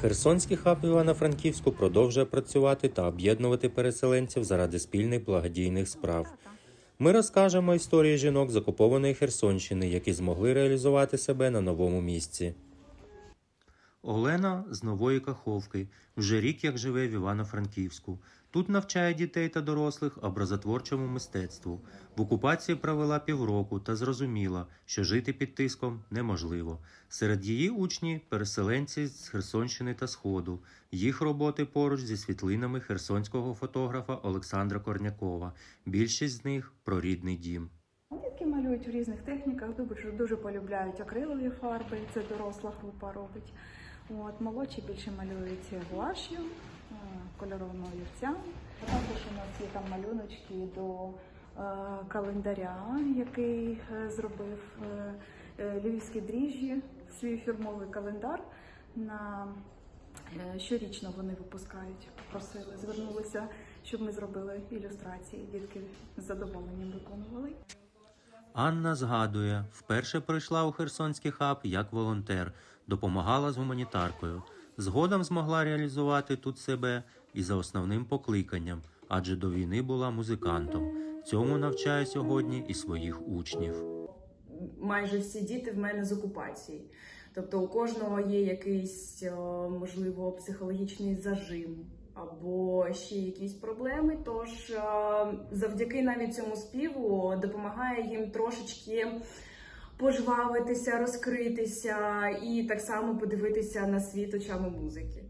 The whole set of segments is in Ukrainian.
Херсонський хаб Івано-Франківську продовжує працювати та об'єднувати переселенців заради спільних благодійних справ. Ми розкажемо історії жінок з окупованої Херсонщини, які змогли реалізувати себе на новому місці. Олена з Нової Каховки вже рік як живе в Івано-Франківську. Тут навчає дітей та дорослих образотворчому мистецтву. В окупації провела півроку та зрозуміла, що жити під тиском неможливо. Серед її учні переселенці з Херсонщини та Сходу. Їх роботи поруч зі світлинами херсонського фотографа Олександра Корнякова. Більшість з них про рідний дім. Дітки малюють в різних техніках, дуже, дуже полюбляють акрилові фарби, це доросла група робить. От, молодші більше малюють гуаш'ю, е, кольоровими олівцями. Також у нас є там малюночки до е, календаря, який е, зробив Львівські дріжджі, свій фірмовий календар. На щорічно вони випускають. Просили, звернулися, щоб ми зробили ілюстрації. Дітки з задоволенням виконували. Анна згадує, вперше прийшла у Херсонський хаб як волонтер, допомагала з гуманітаркою. Згодом змогла реалізувати тут себе і за основним покликанням, адже до війни була музикантом. Цьому навчає сьогодні і своїх учнів. майже всі діти в мене з окупації. Тобто у кожного є якийсь, можливо, психологічний зажим або ще якісь проблеми. Тож е, завдяки навіть цьому співу допомагає їм трошечки пожвавитися, розкритися і так само подивитися на світ очами музики.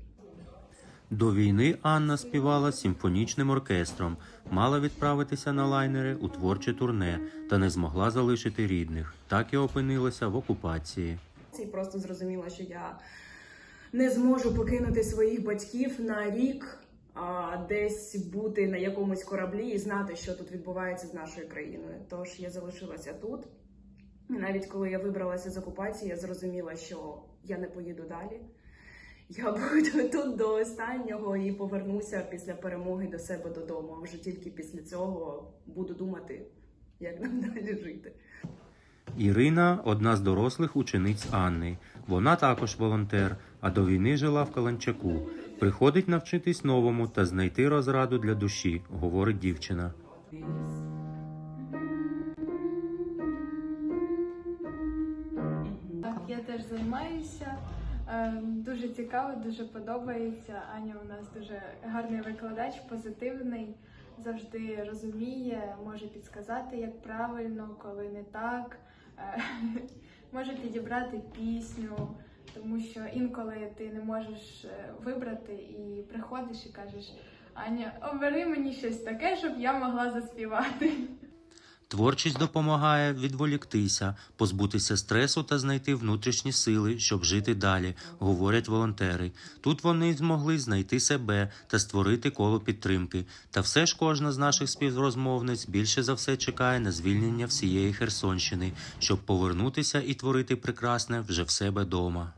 До війни Анна співала симфонічним оркестром, мала відправитися на лайнери у творче турне та не змогла залишити рідних. Так і опинилася в окупації. І просто зрозуміла, що я не зможу покинути своїх батьків на рік, а десь бути на якомусь кораблі і знати, що тут відбувається з нашою країною. Тож я залишилася тут. І навіть коли я вибралася з окупації, я зрозуміла, що я не поїду далі. Я буду тут до останнього і повернуся після перемоги до себе додому. А вже тільки після цього буду думати, як нам далі жити. Ірина одна з дорослих учениць Анни. Вона також волонтер, а до війни жила в Каланчаку. Приходить навчитись новому та знайти розраду для душі, говорить дівчина. Я теж займаюся. Е, Дуже цікаво, дуже подобається. Аня у нас дуже гарний викладач, позитивний, завжди розуміє, може підсказати, як правильно, коли не так. Е, Може підібрати пісню, тому що інколи ти не можеш е, вибрати і приходиш і кажеш: Аня, обери мені щось таке, щоб я могла заспівати. Творчість допомагає відволіктися, позбутися стресу та знайти внутрішні сили, щоб жити далі, говорять волонтери. Тут вони змогли знайти себе та створити коло підтримки. Та все ж кожна з наших співрозмовниць більше за все чекає на звільнення всієї Херсонщини, щоб повернутися і творити прекрасне вже в себе дома.